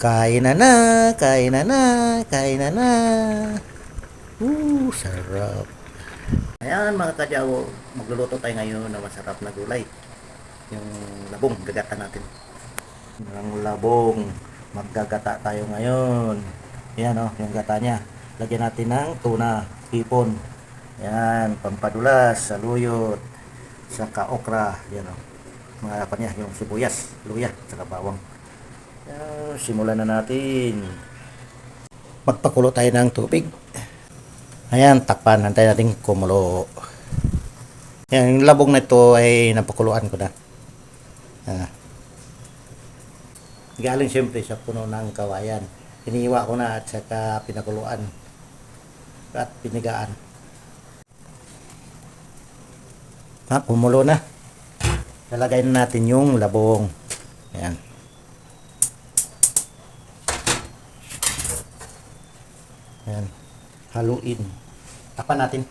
Kain na na, kain na na, kain na na. Uh, sarap. Ayan mga kadyawo, magluluto tayo ngayon ng masarap na gulay. Yung labong, gagata natin. Yung labong, maggagata tayo ngayon. Ayan o, yung gata niya. Lagyan natin ng tuna, hipon. Ayan, pampadulas, saluyot, saka okra. Ayan o. Mga apa niya, yung sibuyas, luya, saka bawang. Ayan, simulan na natin. Magpakulo tayo ng tubig. Ayan, takpan. Hantay natin kumulo. Ayan, yung labong na ito ay napakuluan ko na. Ah. Galing siyempre sa puno ng kawayan. Iniiwa ko na at saka pinakuluan. At pinigaan. Ah, kumulo na. Lalagay na natin yung labong. Ayan. Ayan. Haluin. Tapan natin.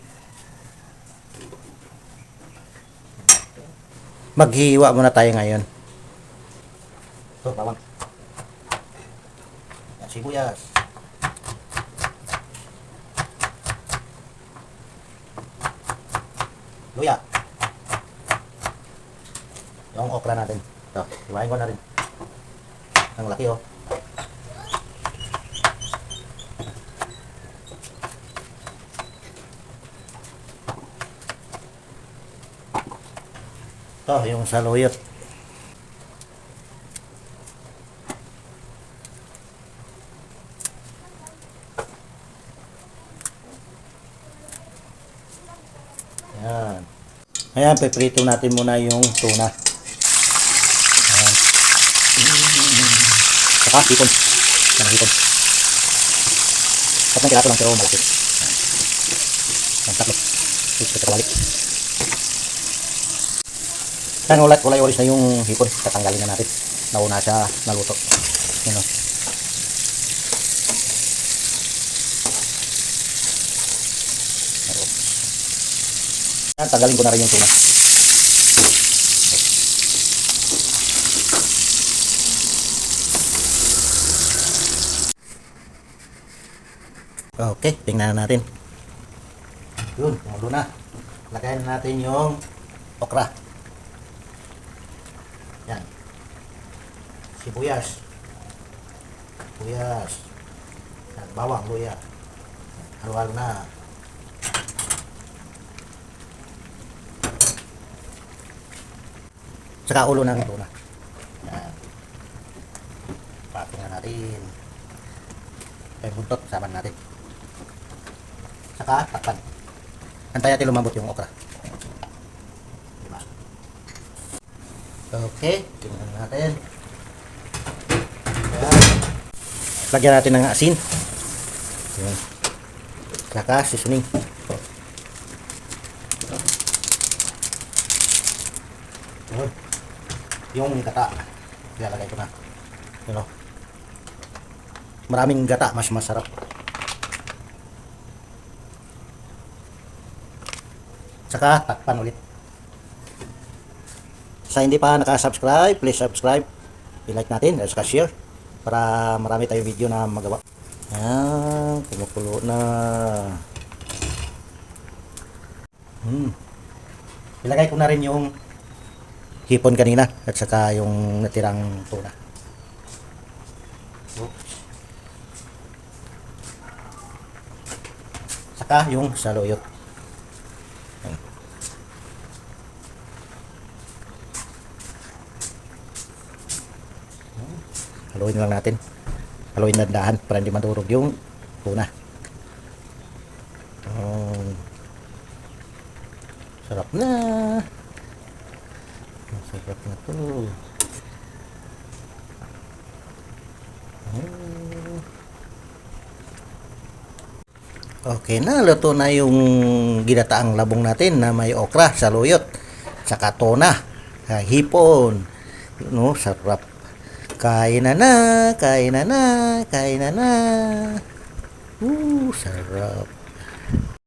Maghiwa muna tayo ngayon. Ito, bawang. Yan, sibuyas. Luya. Yung okra natin. Ito, iwain ko na rin. Ang laki oh. Ito, yung saluyot. Ayan. Ayan, peprito natin muna yung tuna. Ayan. Saka, hipon. Ayan, hipon. Tatlong kirato lang pero malaki. Ayan. Ayan, tatlo. Ito, kawalik. Yan, ulat, ulay ulis na yung hipon. Tatanggalin na natin. Nauna siya naluto. Yan o. Yan, tanggalin ko na rin yung tuna. Okay, tingnan na natin. Yun, tumulo na. Lagayan na natin yung okra. Yan. Sibuyas. Sibuyas. Yan, bawang, luya. Halo-halo na. Saka ulo ng tuna. Yan. Patungan natin. Kaya buntot, saman natin. Saka takpan. Antay natin lumambot yung okra. Okay, tingnan natin. Yan. Lagyan natin ng asin. Yan. Saka seasoning. Yun. Yung gata. Ilalagay ko na. Yun o. Maraming gata, mas masarap. Saka takpan ulit. Sa hindi pa nakasubscribe, please subscribe. I-like natin, at saka share. Para marami tayong video na magawa. Ayan, kumukulo na. Hmm. Ilagay ko na rin yung hipon kanina at saka yung natirang tuna. Oops. Saka yung saluyot. Haluin lang natin. Haluin na dahan para hindi madurog yung tuna. Um, sarap na. Masarap na to. Okay na, luto na yung ginataang labong natin na may okra, saluyot, saka tona, hipon. No, sarap. Kain na na, kain na na, kain na na. Uh, sarap.